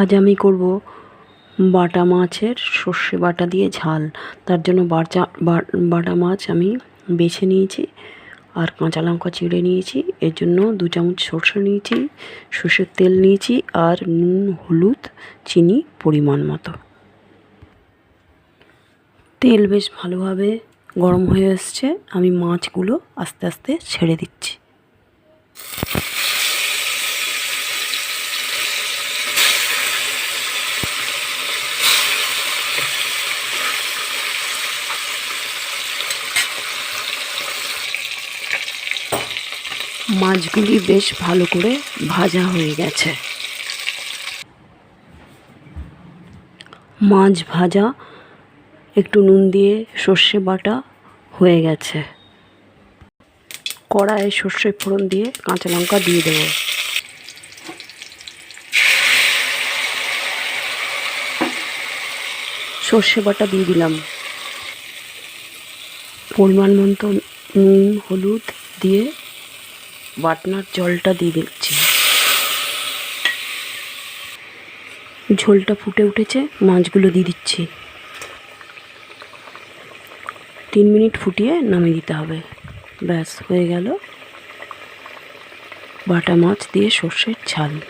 আজ আমি করব বাটা মাছের সর্ষে বাটা দিয়ে ঝাল। তার জন্য বাটা বাটা মাছ আমি বেছে নিয়েছি আর কাঁচা লঙ্কা চিড়ে নিয়েছি। এর জন্য দু চামচ সর্ষে নিয়েছি, সর্ষের তেল নিয়েছি আর নুন, হলুদ, চিনি পরিমাণ মতো। তেল বেশ ভালোভাবে গরম হয়ে এসছে। আমি মাছগুলো আস্তে আস্তে ছেড়ে দিচ্ছি। মাছগুলি বেশ ভালো করে ভাজা হয়ে গেছে। মাছ ভাজা, একটু নুন দিয়ে সর্ষে বাটা হয়ে গেছে। কড়াইয়ে সর্ষে ফোড়ন দিয়ে কাঁচা লঙ্কা দিয়ে দেবো। সর্ষে বাটা দিয়ে দিলাম। পরিমাণ মতো নুন, হলুদ দিয়ে বাটনার জলটা দিয়ে দিচ্ছি। ঝোলটা ফুটে উঠেছে, মাছগুলো দিয়ে দিচ্ছি। তিন মিনিট ফুটিয়ে নামিয়ে দিতে হবে। ব্যাস, হয়ে গেল। বাটা মাছ দিয়ে সর্ষের ঝাল।